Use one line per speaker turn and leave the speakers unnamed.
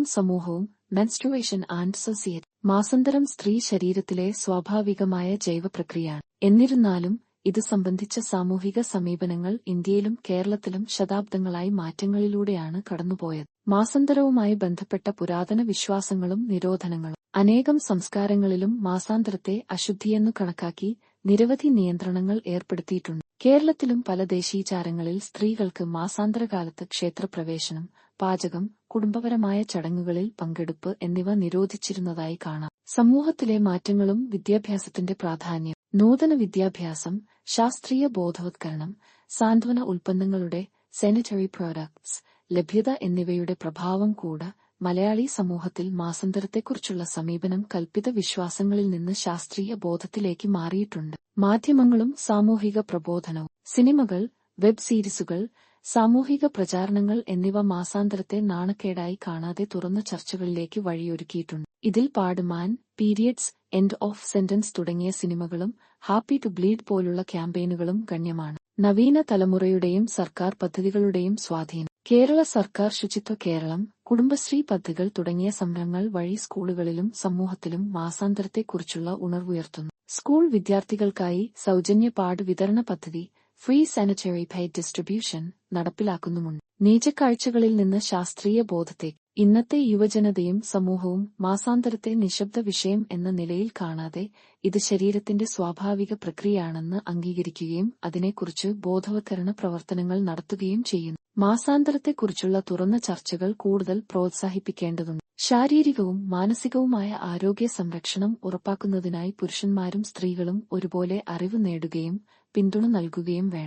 ശരീരവും സമൂഹവും menstruation and society മാസന്തരം സ്ത്രീ ശരീരത്തിലെ സ്വാഭാവികമായ ജൈവപ്രക്രിയയാണ്. എന്നിരുന്നാലും ഇത് സംബന്ധിച്ച സാമൂഹിക സമീപനങ്ങൾ ഇന്ത്യയിലും കേരളത്തിലും ശതാബ്ദങ്ങളായി മാറ്റങ്ങളിലൂടെയാണ് കടന്നുപോയത്. മാസാന്തരവുമായി ബന്ധപ്പെട്ട പുരാതന വിശ്വാസങ്ങളും നിരോധനങ്ങളും അനേകം സംസ്കാരങ്ങളിലും മാസാന്തരത്തെ അശുദ്ധിയെന്നു കണക്കാക്കി നിരവധി നിയന്ത്രണങ്ങൾ ഏർപ്പെടുത്തിയിട്ടുണ്ട്. കേരളത്തിലും പല ദേശീചാരങ്ങളിൽ സ്ത്രീകൾക്ക് മാസാന്തരകാലത്ത് ക്ഷേത്രപ്രവേശനം പാചകം കുടുംബപരമായ ചടങ്ങുകളിൽ പങ്കെടുപ്പ് എന്നിവ നിരോധിച്ചിരുന്നതായി കാണാം. സമൂഹത്തിലെ മാറ്റങ്ങളും വിദ്യാഭ്യാസത്തിന്റെ പ്രാധാന്യം നൂതന വിദ്യാഭ്യാസം ശാസ്ത്രീയ ബോധവത്കരണം സാന്ത്വന ഉൽപ്പന്നങ്ങളുടെ സാനിറ്ററി പ്രോഡക്ട്സ് ലഭ്യത എന്നിവയുടെ പ്രഭാവം കൂട മലയാളി സമൂഹത്തിൽ മാസന്തരത്തെക്കുറിച്ചുള്ള സമീപനം കൽപ്പിത വിശ്വാസങ്ങളിൽ നിന്ന് ശാസ്ത്രീയ ബോധത്തിലേക്ക് മാറിയിട്ടുണ്ട്. മാധ്യമങ്ങളും സാമൂഹിക പ്രബോധനവും സിനിമകൾ വെബ് സീരീസുകൾ സാമൂഹിക പ്രചാരണങ്ങൾ എന്നിവ മാസാന്തരത്തെ നാണക്കേടായി കാണാതെ തുറന്ന ചർച്ചകളിലേക്ക് വഴിയൊരുക്കിയിട്ടുണ്ട്. ഇതിൽ Padman periods end of sentence തുടങ്ങിയ സിനിമകളും ഹാപ്പി ടു ബ്ലീഡ് പോലുള്ള ക്യാമ്പയിനുകളും ഗണ്യമാണ്. നവീന തലമുറയുടെയും സർക്കാർ പദ്ധതികളുടെയും സ്വാധീനം. കേരള സർക്കാർ ശുചിത്വ കേരളം കുടുംബശ്രീ പദ്ധതികൾ തുടങ്ങിയ സംരംഭങ്ങൾ വഴി സ്കൂളുകളിലും സമൂഹത്തിലും മാസാന്തരത്തെക്കുറിച്ചുള്ള ഉണർവുയർത്തുന്നു. സ്കൂൾ വിദ്യാർത്ഥികൾക്കായി സൗജന്യ പാഠ വിതരണ പദ്ധതി ഫ്രീ സാനിറ്ററി പെയ്ഡ് ഡിസ്ട്രിബ്യൂഷൻ നടപ്പിലാക്കുന്നുമുണ്ട്. നീചക്കാഴ്ചകളിൽ നിന്ന് ശാസ്ത്രീയ ബോധത്തെ ഇന്നത്തെ യുവജനതയും സമൂഹവും മാസാന്തരത്തെ നിശബ്ദ വിഷയം എന്ന നിലയിൽ കാണാതെ ഇത് ശരീരത്തിന്റെ സ്വാഭാവിക പ്രക്രിയയാണെന്ന് അംഗീകരിക്കുകയും അതിനെക്കുറിച്ച് ബോധവത്കരണ പ്രവർത്തനങ്ങൾ നടത്തുകയും ചെയ്യുന്നു. മാസാന്തരത്തെക്കുറിച്ചുള്ള തുറന്ന ചർച്ചകൾ കൂടുതൽ പ്രോത്സാഹിപ്പിക്കേണ്ടതുണ്ട്. ശാരീരികവും മാനസികവുമായ ആരോഗ്യ സംരക്ഷണം ഉറപ്പാക്കുന്നതിനായി പുരുഷന്മാരും സ്ത്രീകളും ഒരുപോലെ അറിവ് നേടുകയും പിന്തുണ നൽകുകയും വേണം.